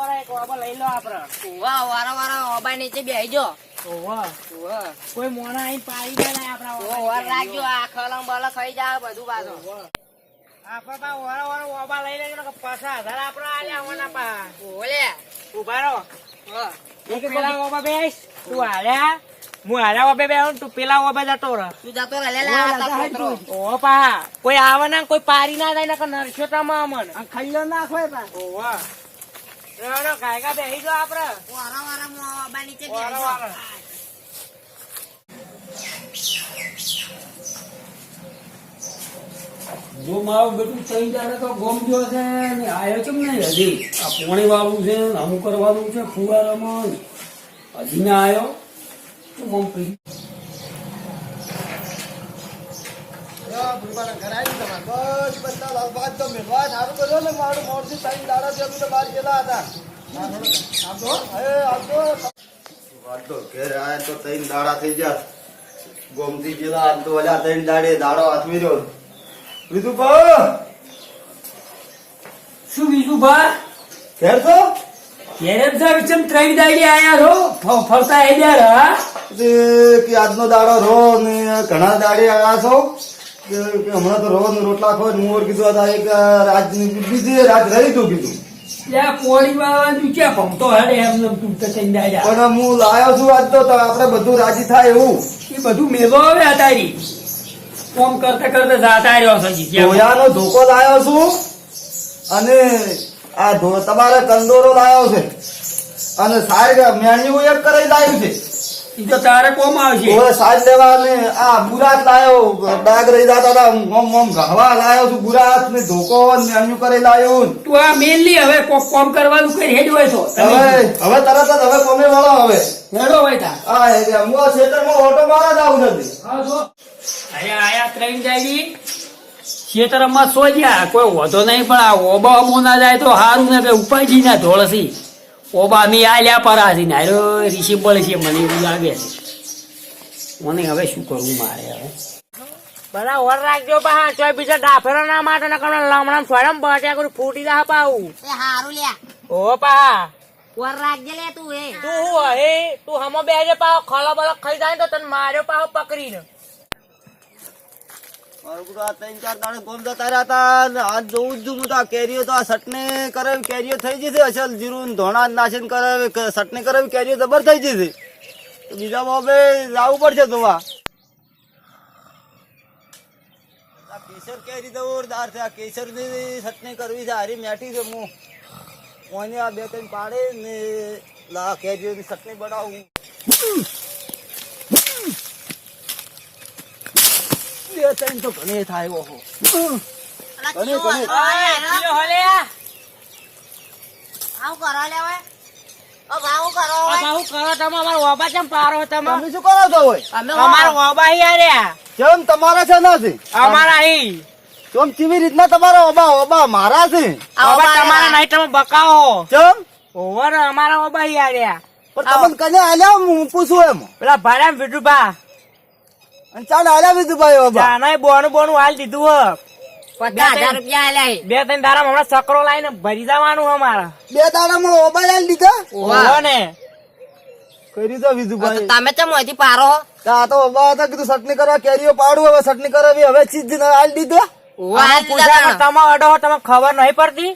એક લઈ લો આપડે વાહ વારા વારા ઓબા નીચે કોઈ મોણા આઈને પાડી દે ને આપડા ઓ રાખજો આ ખલંગ બલંગ ખાઈ જાય બધું પાછું. આપડે પા વારા વારા વાબા લઈ લેજો પાછા હજાર આપડે આલ્યા હોવાના પા ઓલે ઊભા રહો. એક પેલા વાબા બેસ તું હાલ્યા હું? હાલ્યા વાબે બે તું પેલા વાબે જતો રહ. તું જતો રહે લે લે. ઓ પા. કોઈ આવે ના કોઈ પારી ના જાય નકર નરસો તમા અમન ખલ્લો નાખો પા. ઓવા રેડો કાયકા બેહી જો આપડે વારા વારા ઓબા નીચે વારા વારા. જો મારું બેટું ત્રણ જાય તો ગમજો છે ને આયો કેમ નહીં હજી આ પોણી વાળું છે ને અમુક કરવાનું છે ફુવારામાં ને. હજી ના આવ્યો તો વાંધો ઘેર આયા તો ત્રણ દાડા થઈ ગયા. ગોમતી જેલા આમ તો ઓલા ત્રણ દાડે દાડો હાથમી રહ્યો બીજું શું બીજું ઘેર તો ઘેરે બધા વિચમ ત્રણ દાડી આયા છો? ફરતા કે આજનો દાડો રો ને ઘણા દાડે આયા છો? હમણાં તો રોજ રોટલા ખો ને મોર કીધું હતા એક રાત બીજી રાત રહી તું કીધું. પોણી હું લાયો છું આજ તો આપણે બધું રાજી થાય એવું. એ બધું મેલો હવે અતારી. કોમ કરતા કરતા જાતા રહ્યો છે ધોયાનો ધોકો લાયો છું અને આ ધો- તમારે કંદોરો લાયો છે. અને સારી મેણ્યું એક કરી લાવ્યું છે. તો તારે કોમ આવશે. હવે સાજ લેવા અને આ બુરાત લાયો. ડાગ રહી જતા હતા મોમ મોમ ઘહવા લાયો છું. બુરાત ને ધોકો ને મેન્યુ કરી લાયો. તું આ મેનલી હવે કોમ કરવાનું કઈ હેડ હોય તો. હવે હવે તરત જ હવે કોમે વાળો હવે. હેડો હોય તા. આ એ હું આ ખેતરમાં ઓટો મારા જ આવું નથી. હા જો. આયા આયા ત્રણ જાયડી ખેતરમાં સોજ્યા. કોઈ વધો નહીં પણ આ ઓબા અમો ના જાય તો હારું ને કે ઉપાજી ના ધોળસી ઓબા મી આલ્યા પરાજી ને અરે રીસી બળ છે મને એવું લાગે છે. મને હવે શું કરવું મારે હવે? બરા ઓર રાખજો પા ચોય બીજા ડાફેરો ના માટે નકર લમણામ સ્વયં બટ્યા કરું ફૂટી જા પાઉ એ હારું લ્યા. ઓ પા ઓર રાખજે લે તું એ. તું હું હે? તું હમો બેજે પાવ ખલો બલો ખાઈ જાય ને તો તને માર્યો પાવ પકડીને. બીજા બાબે જવું પડશે આ. કેસર કેરી જોરદાર છે. આ કેસરની ચટણી કરવી છે. હારી મેઠી છે. હું ઓને આ બે ત્રણ પાડે ને લા કેરીઓ ની સટને બનાવું. તમે શું કરો છો હોય અમે અમારો વાબા હી આર્યા કેમ તમારા છે નથી અમારા હી. કેમ કેવી રીતના તમારા ઓબા ઓબા મારા છે. તમારા નહીં તમે બકાવો. કેમ ઓવર અમારા હી આર્યા પણ તમને કને આલ્યા હું પૂછું એમ. પેલા ભાડા વિઠુભા અને ચાલ આલ્યા બીજું ભાઈ બોનું બોનું હાલ દીધું હ. પચાસ હજાર રૂપિયા આલ્યા બે ત્રણ દાડા હમણાં સકરો લાવીને ભરી જવાનું અમારા બે દાડામાં ઓબા આલી દીધા? ઓહો ને. કરી દો બીજું ભાઈ. તમે ચમ અહીંથી પારો? તો ઓબા હતા કીધું સટની કરવા કેરીઓ પાડું હવે સટની કરાવી હવે ચીજ આલી દીધો? ઓવા આમ આલી પૂછ્યા દીધા તમે અડો તમે ખબર નહીં પડતી?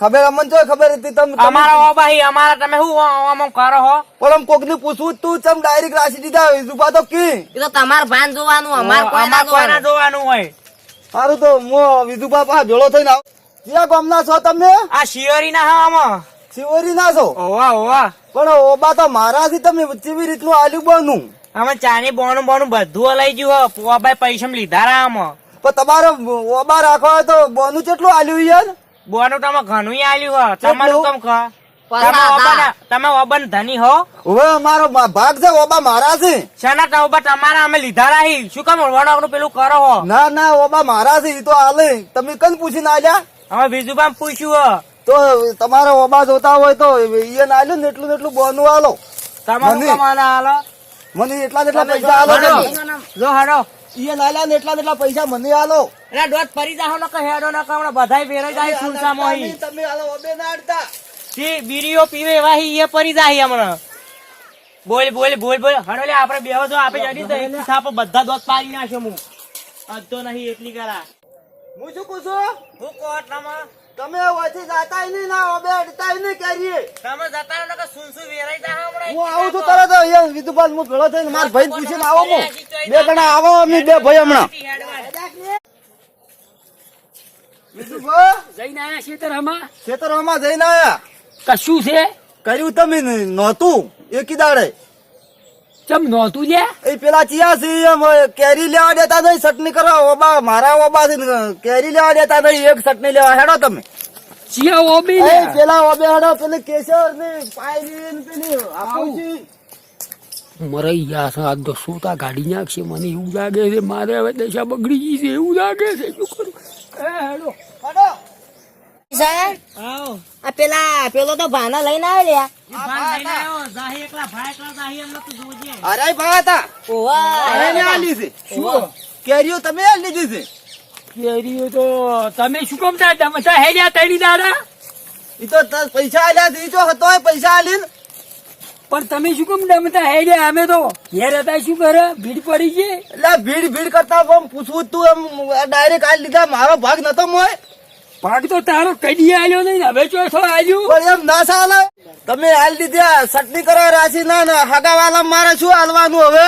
ખબર અમને જો ખબર હતી તમે તમે- અમારા ઓ ભાઈ અમારા તમે શું આમ કરો હો? પણ કોક ને પૂછવું તું ચમ ડાયરેક્ટ રાશી દીધા વિજુભા તો કી? એ તો તમાર ભાન જોવાનું અમાર કોઈ ના જોવાનું? જોવાનું હોય? સારું તો હું વિજુભા પાસે ભેળો થઈને આવ. ક્યાં ગામના છો તમે? આ શિયોરી ના હા આમાં. શિવરી ના છો? ઓવા ઓવા પણ ઓબા તો મારાથી તમે કેવી રીતનું આલ્યું બનું અમે ચાની બોનું બોનું બધું લઈ ગયું હો. પોવાભાઈ પૈસા લીધા રા આમાં. પણ તમારે ઓબા રાખવા તો બોનું કેટલું આલ્યું યાર? બોનું તમે ઘણું આલ્યું હો તમારું કેમ ખા? તમે. ઓબાના- તમે ઓબન ધની હો. હવે અમારો ભાગ છે ઓબા મારા છે. શાના તા ઓબા? તમારા અમે લીધા રાહી. શું કામ વડોકનું પેલું કરો હો? ના ના ઓબા મારા છે તો આલે. તમે કઈ પૂછીને આલ્યા? અમે બીજું પૂછ્યું હો. તો તમારે ઓબા જોતા હોય તો એ ના આલ્યું ને એટલું એટલું બોનું આલો. તમારું મને- કમાના હાલો મને એટલા જેટલા પૈસા આલો જો હડો. ઈ નાલા ને એટલા એટલા પૈસા મને આલો. એટલે દોત ફરી જાહો ને હેડો ને હમણાં બધાય વેરાઈ જાય સુનસામાં અહીં. તમે આલો અબે ના અડતા તે બીડીઓ પીવે વાહી એ પરી જાય હમણાં. બોલ બોલ બોલ બોલ. હડો લે આપણે બેહો તો આપણે જડી થાપો બધા દોત પાડી નાખ્યો હું. અડધો નહીં એટલી કરા. હું શું કહું છું? હું કોટલામાં તમે ઓછી જાતા નહીં ના અબે અડતા નહીં કરીએ. તમે જતા રહો કે સુન સુન વેરાઈ જા હમણાં હું આવું છું તરત અહીંયા વિદુપાલ હું ભેળો થઈને માર ભાઈ પૂછીને આવો હું. બે જણા આવો અમે બે ભાઈ હમણાં. જઈને આયા ખેતરમાં? ખેતરોમાં જઈને આયા. કશું છે? કર્યું તમે નહોતું. એકી દાડે. ચમ નહોતું લે? એ પેલા ચિયા છે કેરી લેવા દેતા નહીં ચટણી કરવા ઓબા મારા ઓબા છે કેરી લેવા દેતા નહીં એક ચટણી લેવા હેડો તમે. ચિયા ઓબી એ પેલા ઓબે હેડો પેલી કેસર ને પાયલી ને પેલી. મરાઈ ગયા છે આ તો સોતા કાઢી નાખશે મને એવું લાગે છે મારે હવે દશા બગડી ગઈ છે એવું લાગે છે શું કરું? એ હેડો. હેડો. આ પેલા પેલો તો ભાના લઈને આવ્યા. અરે ભાઈ હતા. અરે ને શું? કેરીઓ તમે લીધી છે? કેરીઓ તો તમે શું કામ તા તો હેડ્યા તળી દાડા. એ તો પૈસા આલ્યા છે, તો હતો પૈસા આલી પણ તમે શું કેમ ડમતા હેડ્યા? અમે તો ઘેર હતા. શું કરે? ભીડ પડી છે? એટલે ભીડ ભીડ કરતા પૂછવું તું. એમ ડાયરેક્ટ આ લીધા મારો ભાગ નતો મોય. ભાગ તો તારો કદી આલ્યો નહીં હવે ચોથો આવ્યું પણ એમ ના ચાલે. તમે હાલ દીધી ચટણી કરવા રાશી ના ના હગાવાલા મારે શું હાલવાનું હવે?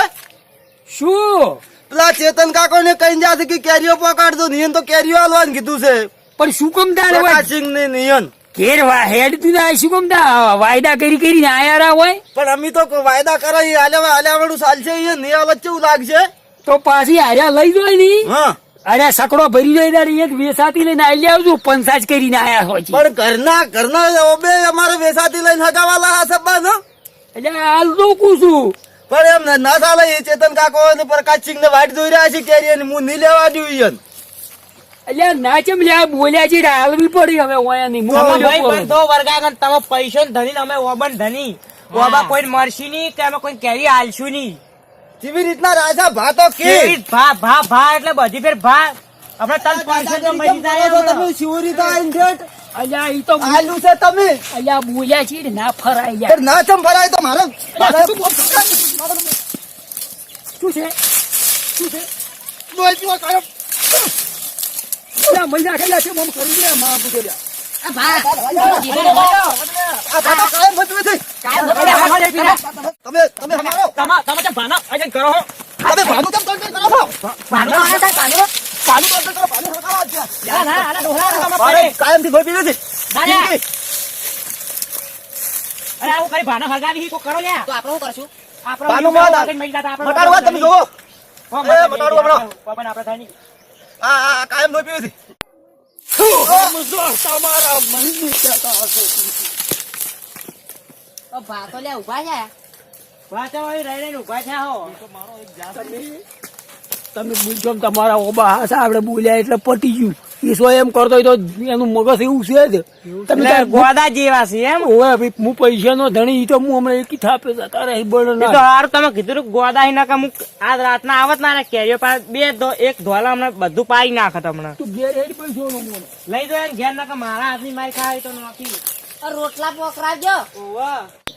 શું? પેલા ચેતન કાકો ને કઈ જાશે કે કેરીઓ પકડજો નિયન તો કેરીઓ હાલવાનું કીધું છે. પણ શું કામ તારે પ્રકાશસિંહ ને નિયન. કેર વા હેડ તું ના શું કામ તા? વાયદા કરી કરીને આયા રા હોય? પણ અમે તો વાયદા કરાવી હાલ્યા હાલ્યા વાળું ચાલશે એ નિયા વચ્ચે એવું લાગશે? તો પાછી હાર્યા લઈ જોયની. હા. અરે સકડો ભરી જોઈ તારે એક વેસાતી લઈને આવી આવજો પંસાજ કરીને આયા હોય છે. પણ ઘરના ઘરના ઓબે અમારે વેસાતી લઈને હગાવાલા સબ્બા ને એટલે હાલ તો છું. પણ એમ ના- ના ચાલે એ ચેતન કાકો ને પ્રકાશસિંહ ને વાટ જોઈ રહ્યા છે કેરી ને હું નહીં લેવા દઉં ઈયન. એટલે ના ચમ લ્યા બોલ્યા છે હાલવી પડી હવે ઓયા ની ભાઈ બંધો વર્ગાગન તમે પૈસો ધની અમે ઓબન ધની. ઓબા કોઈ મરશી નહીં કે અમે કોઈ કેરી હાલશું નહીં. જેવી રીતના રાજા ભાતો કે? ભા ભા ભા એટલે બધી ફેર ભા. આપણે તન પાછળ તો મરી જાય તો તમે શિવરી તો ઠેઠ અલ્યા ઈ તો આલુ છે તમે. અલ્યા બોલ્યા છે ને ફરાય યાર ના ચમ ભરાય તો મારે? શું છે? શું છે? બોલ જો કાયો મહિના ખેલા છે મમ કરી દે માં પૂછો લ્યા. ભા કાયમ બધું છે. તમે તમે હમારો તમા- તમે તો ભાના અજન કરો હો. તમે ભાનું કેમ તોડ કરો છો ભાનો આવ્યા તા, ભાનો. ભાનું તોડ કરો ભાનું હરખાવા જ છે. ના, ના, આના ડોહલા તમે અરે પડે. કાયમથી ભોય પીવે છે દાદા. અરે આવું કરી ભાના હરગાવી હી, કોક કરો લ્યા. તો આપણે શું કરશું આપણે ભાનું બીજું માં આગળ મરી જાતા, આપણે મટાડો વાત તમે જોવો હો, એ, મટાડી મટાડો દઈએ. હમણાં. પણ આપણે થાય નહીં. આ આ કાયમ ભોય પીવે છે તો ભા તો લે ઊભા છે વાંચો હોય, રહી રહીને ઊભા થયા હો. તમે બોલજો તમારા ઓબા હાસા આપણે બોલ્યા એટલે પટી ગયું સો એમ કરતો હોય તો એનું મગજ એવું છે જ. તમે ગોદા જેવા છે એમ. ઓવે ભાઈ હું પૈસા નો ધણી તો હું હમણાં એક થાપે જતા રહી બળ તો હારું તમે કીધું ગોદા ના કે હું આજ રાતના આવત ના કેરીઓ પા બે એક ધોલા હમણાં બધું પાઈ નાખત હમણાં. તું ઘેર હેડ પૈસો લઈ દો ઘેર કે મારા હાથની મારી ખાવી તો નાખી. રોટલા પોકરાજો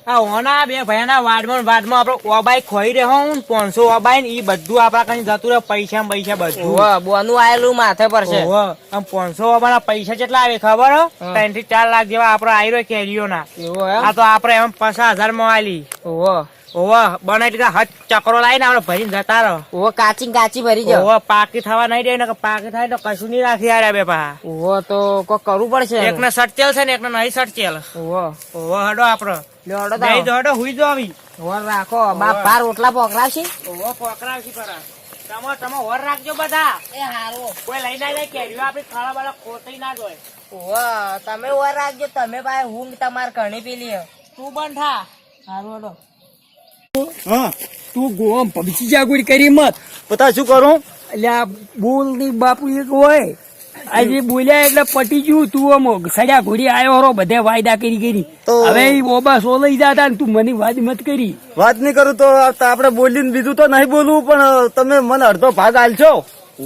આ ઓના બે ભયાના વાડમાં વાડમાં આપડે ઓબાઈ ખોઈ રહ્યો હું પાંચસો ઓબાઈ ને એ બધું આપડા કઈ જતું રહે પૈસા પૈસા બધું. બોનું આયેલું માથે પર છે. આમ પાંચસો ઓબાના પૈસા કેટલા આવે ખબર હો? ત્રણથી ચાર લાખ જેવા આપડે આવી રહ્યો કેરીઓ ના આ તો આપડે એમ પચાસ હજારમાં આલી ઓવો બનાવી દીધા હજ ચક્રો લાવીને આપડે ભરીને જતા રહો. કાચી કાચી ભરી જાવ ઓહો પાકી થવા નહીં દે ને પાકી થાય તો કશું નહીં રાખી યાર બે પા ઓવો તો કોક કરવું પડશે. એક ને સટચેલ છે ને એક ને નહીં સટચેલ હડો નહીં તો હુઈ જો આવી. ઓવો રાખો. બાપ બાર રોટલા પોકરાવશે પરા. તમે તમે ઓર રાખજો બધા. એ હારો. કોઈ લઈ ના જાય કેરીઓ આપડી ખાડા બાળા ખોટી ના જોય ઓવો તમે ઓર રાખજો તમે ભાઈ હું તમાર ઘણી પેલી તું બંધ થા. હારું હડો. હા તું ગોમ પબજી જાગુડી કરી મત. પતા શું કરું? એટલે બોલની બાપુ એક હોય. આજે બોલ્યા એટલે પટી ગયું તું આમ. સડ્યા ઘોડી આવ્યો હરો બધે વાયદા કરી કરી. હવે ઈ સો લઈ જતા ને તું મને વાત મત કરી. વાત નહીં કરું તો આપણે બોલીને બીજું તો નહીં બોલવું પણ તમે મને અડધો ભાગ આલશો.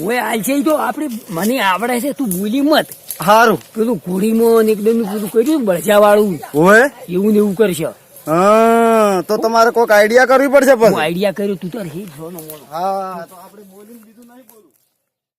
ઓય આલ છે ઈ તો આપણે મને આવડે છે તું બોલી મત. સારું પેલું ઘોડીમાં એકદમ પેલું કર્યું બળજા વાળું હોય એવું ને એવું કરશે. હા તો તમારે કોઈક આઈડિયા કરવી પડશે પણ આઈડિયા કર્યો તું તો. હા તો આપણે બોલવું